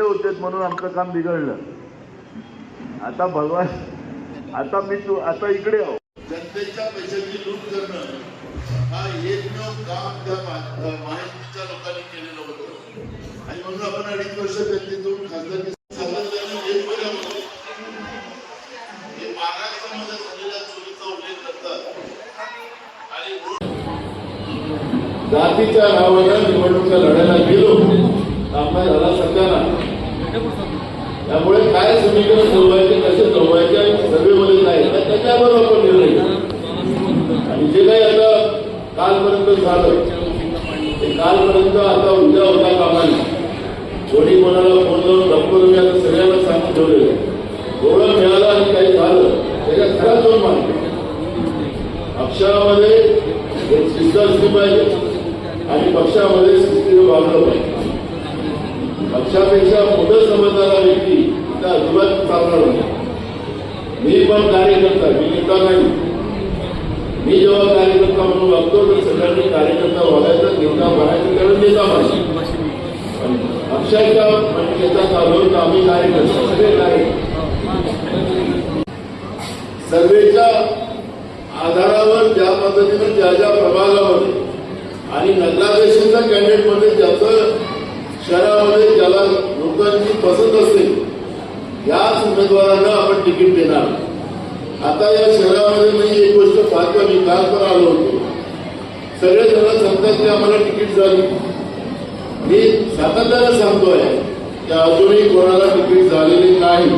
होते म्हणून आमचं काम बिघडलं. आता भगवान आता मी तू आता इकडे आहो. जनतेच्या पैशाची लूट करणं हा एकमेव काम त्या मा- महायुतीच्या लोकांनी केलेलं होतं. आणि म्हणून आपण अडीच वर्ष त्यांच्यातून खासदारकी सातत्यानं जातीच्या नावानं निवडणुका लढायला गेलो. आपला झाला सत्याना त्यामुळे काय समीकरण सोडवायचे कसे सोडवायचे आणि सगळेमध्ये काय त्याच्यावर आपण निर्णय आणि जे काही आता कालपर्यंत झालं ते कालपर्यंत आता उद्या होता कामाने. कोणी कोणाला फोन लावून धक्को मी आता सगळ्यांना सांगून ठेवलेलं आहे. एवढं मिळालं आणि काही झालं त्याच्यात खरा दोन मानतो पक्षामध्ये एक शिस्त असली पाहिजे आणि पक्षामध्ये स्थिती वागलं पाहिजे. पक्षापेक्षा मोठं समजणारा व्यक्ती इथं अजिबात चालणार नाही. मी पण कार्यकर्ता मी नेता नाही. मी जेव्हा कार्यकर्ता म्हणून वागतो तर सगळ्यांनी कार्यकर्ता व्हायचा नेता बनायचं कारण नेता पाहिजे पक्षाच्या नेता चालू तर आम्ही कार्यकर्ता सगळे कार्यकर्ते. सर्वेच्या आधारावर ज्या पद्धतीनं ज्या ज्या प्रभागामध्ये आणि नगराध्यक्षांच्या कॅन्डिडेटमध्ये ज्याचं शहरामध्ये ज्याला लोकांची पसंत असते याच उमेदवारांना आपण तिकीट देणार. आता या शहरामध्ये मी एक गोष्ट पाहतो मी काल पण आलो होतो सगळे जण सांगतात की आम्हाला तिकीट झाली. मी सातत्यानं सांगतोय की अजूनही कोणाला तिकीट झालेली नाही.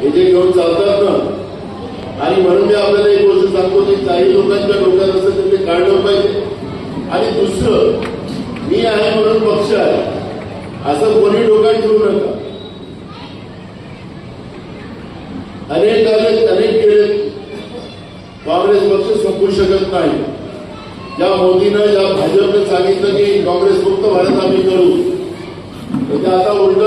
हे जे घेऊन चालतात ना आणि म्हणून मी आपल्याला एक गोष्ट सांगतो की काही लोकांच्या डोक्यात असं तर ते काढलं पाहिजे. आणि दुसरं मी आहे म्हणून पक्ष आहे. असं कोणी डोक्यात ठेवू नका. अनेक अनेक अनेक केले काँग्रेस पक्ष संपू शकत नाही. ज्या मोदीनं या भाजपने सांगितलं की काँग्रेस मुक्त भारत आम्ही करू. तर ते आता उलट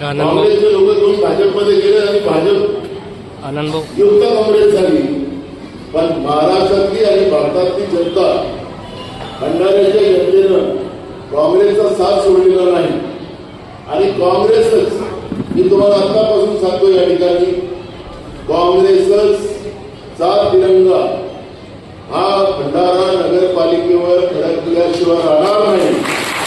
काँग्रेसचे लोक घेऊन भाजपमध्ये गेले आणि भाजप युक्त काँग्रेस झाली. पण महाराष्ट्रातली आणि भारतातली जनता भंडाऱ्याच्या जनतेनं काँग्रेसचा साथ सोडलेला नाही. आणि काँग्रेसच मी तुम्हाला आतापासून सांगतो या ठिकाणी काँग्रेसच चा तिरंगा हा भंडारा नगरपालिकेवर फडकल्याशिवाय राहणार नाही.